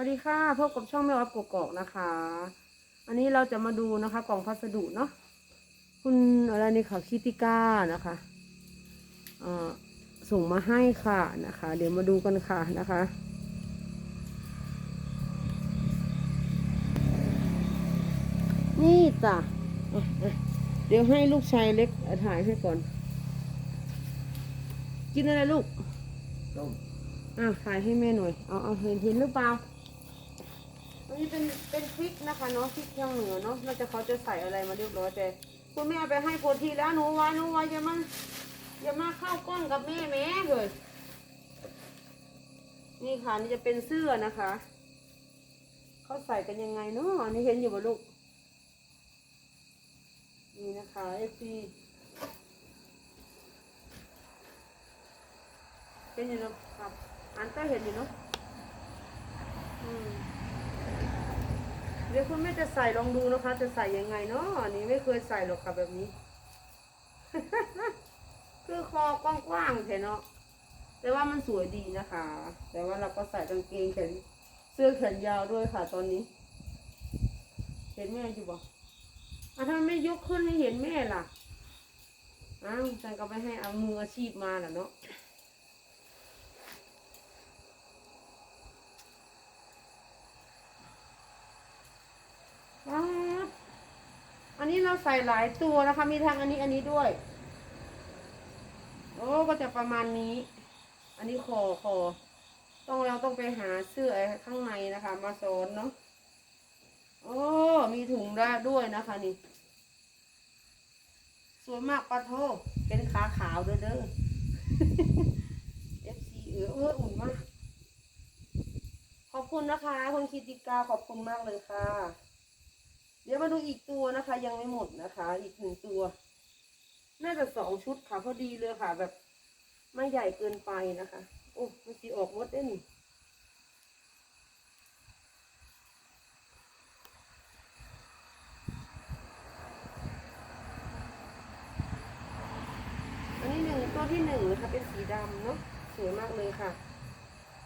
วัสดีค่ะพบกับช่องแม่วัดกกอกนะคะ อันนี้เราจะมาดูนะคะ กล่องพัสดุเนาะคุณอะไรนี่ค่ะคิติก้านะคะเอ่อส่งมาให้ค่ะนะคะ เดี๋ยวมาดูกันค่ะนะคะนี่จ้ะอะอะเดี๋ยวให้ลูกชายเล็กถ่ายให้ก่อน กินอะไรลูกต้มอะถ่ายให้แม่หน่อย เอาเอาเห็นเห็นหรือเปล่า อันนี้เป็นเป็นพริกนะคะเนาะพริกทางเหนือเนาะน่าจะเขาจะใส่อะไรมาเรียบร้อยแต่คุณแม่เอาไปให้โพธีแล้วหนูไว้หนูไว้อย่ามาอย่ามาเข้ากล้องกับแม่แม่เลยนี่ค่ะนี่จะเป็นเสื้อนะคะเขาใส่กันยังไงเนาะอันนี้เห็นอยู่บ่ลูกนี่นะคะเอฟซีเป็นอยู่เนาะครับอันก็เห็นอยู่เนาะอืม เดี๋ยวคุณแม่จะใส่ลองดูนะคะ จะใส่ยังไงเนาะอันนี้ไม่เคยใส่หรอกค่ะแบบนี้ คือคอกว้างๆแค่เนาะแต่ว่ามันสวยดีนะคะ แต่ว่าเราก็ใส่กางเกงแขนเสื้อแขนยาวด้วยค่ะ ตอนนี้ เห็นแม่อยู่บ่อะถ้าไม่ยกขึ้นให้เห็นแม่ล่ะอ้าวฉันก็ไปให้เอามืออาชีพมาแหละเนาะ ว้าวอั นนี้เราใส่หลายตัวนะคะ มีทั้งอันนี้อันนี้ด้วย โอ้ก็จะประมาณนี้ อันนี้คอคอต้องเราต้องไปหาเสื้อไอ้ข้างในนะคะ มาซ้อนเนาะโอ้มีถุงได้ด้วยนะคะนี่สวยมากปะโทเป็นขาขาวเด้อเด้อ FC เออเอออุ่นมาก ขอบคุณนะคะคุณคิติกาขอบคุณมากเลยค่ะ ดี๋ยวมาดูอีกตัวนะคะ ยังไม่หมดนะคะ อีกหนึ่งตัว น่าจะสองชุดค่ะพอดีเลยค่ะ แบบไม่ใหญ่เกินไปนะคะ โอ้มันสีออกมดได้นี่อันนี้หนึ่งตัวที่หนึ่งนะคะเป็นสีดำเนาะสวยมากเลยค่ะ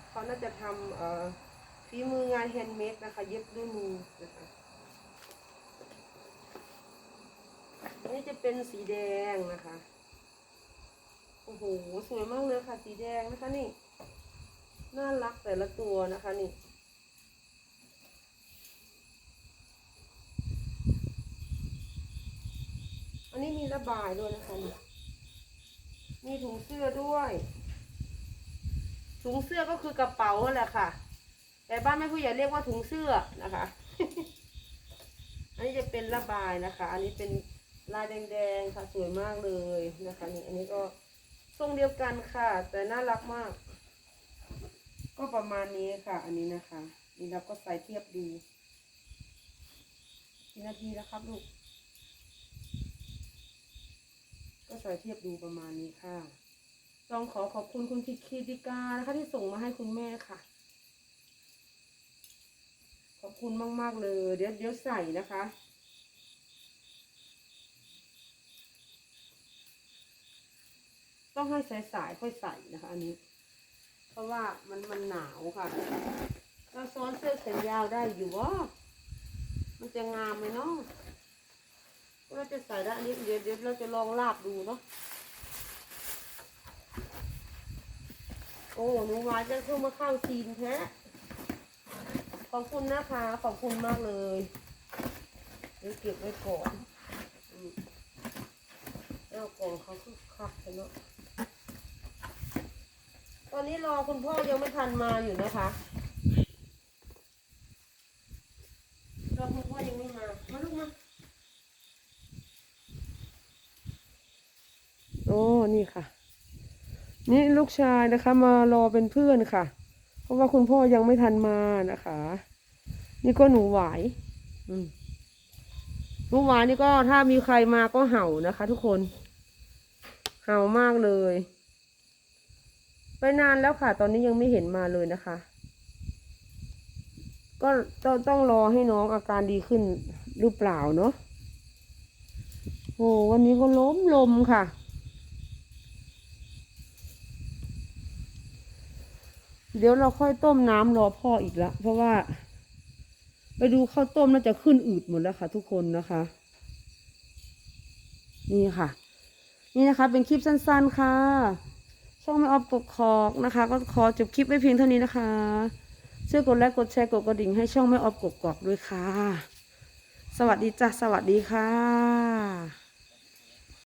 เขาน่าจะทำเอ่อฝีมืองานแฮนด์เมดนะคะ เย็บด้วยมือนะคะ อันนี้จะเป็นสีแดงนะคะ โอ้โห สวยมากเลยค่ะ สีแดงนะคะนี่ น่ารักแต่ละตัวนะคะนี่ อันนี้มีระบายด้วยนะคะนี่ มีถุงเสื้อด้วย ถุงเสื้อก็คือกระเป๋าแหละค่ะ แต่บ้านแม่ผู้ใหญ่เรียกว่าถุงเสื้อนะคะอันนี้จะเป็นระบายนะคะ อันนี้เป็น ลายแดงๆค่ะสวยมากเลยนะคะนี่อันนี้ก็ทรงเดียวกันค่ะ แต่น่ารักมาก ก็ประมาณนี้ค่ะ อันนี้นะคะ นี่เราก็ใส่เทียบดูกี่นาทีแล้วครับลูก ก็ใส่เทียบดูประมาณนี้ค่ะ ต้องขอขอบคุณคุณคิคิติกานะคะที่ส่งมาให้คุณแม่ค่ะ ขอบคุณมาก ๆ เลย เดี๋ยวเดี๋ยวใส่นะคะ ต้องให้สายสายๆค่อยใส่นะคะ อันนี้ เพราะว่ามันมันหนาวค่ะ เราซ้อนเสื้อแขนยาวได้อยู่วะมันจะงามไหมเนาะเราจะใส่ได้อันนี้เดี๋ยวเดี๋ยวเราจะลองลาบดูเนาะโอ้หนูวายจะเข้ามาเข้าซีนแท้ขอบคุณนะคะ ขอบคุณมากเลยเดี๋ยวเก็บไว้ก่อนอืมเอากล่องเขาคือคักเลยเนาะ อนนี้รอคุณพ่อยังไม่ทันมาอยู่นะคะรอคุณพ่อยังไม่มา มาลูกมา โอ้ นี่ค่ะ นี่ลูกชายนะคะ มารอเป็นเพื่อนค่ะ เพราะว่าคุณพ่อยังไม่ทันมานะคะ นี่ก็หนูหวายอืมหนูหวายนี่ก็ถ้ามีใครมาก็เห่านะคะ ทุกคน เห่ามากเลย ไปนานแล้วค่ะ ตอนนี้ยังไม่เห็นมาเลยนะคะ ก็ต้องต้องรอให้น้องอาการดีขึ้นหรือเปล่าเนาะโอ้วันนี้ก็ล้มลมค่ะ เดี๋ยวเราค่อยต้มน้ำรอพ่ออีกละเพราะว่า ไปดูข้าวต้มน่าจะขึ้นอืดหมดแล้วค่ะ ทุกคนนะคะ นี่ค่ะ นี่นะคะ เป็นคลิปสั้น ๆค่ะ ช่องไม่ออฟกกคอกนะคะ ก็ขอจบคลิปไว้เพียงเท่านี้นะคะช่วยกดไลค์กดแชร์กดกระดิ่งให้ช่องไม่ออฟกกกอกด้วยค่ะ สวัสดีจ้ะสวัสดีค่ะ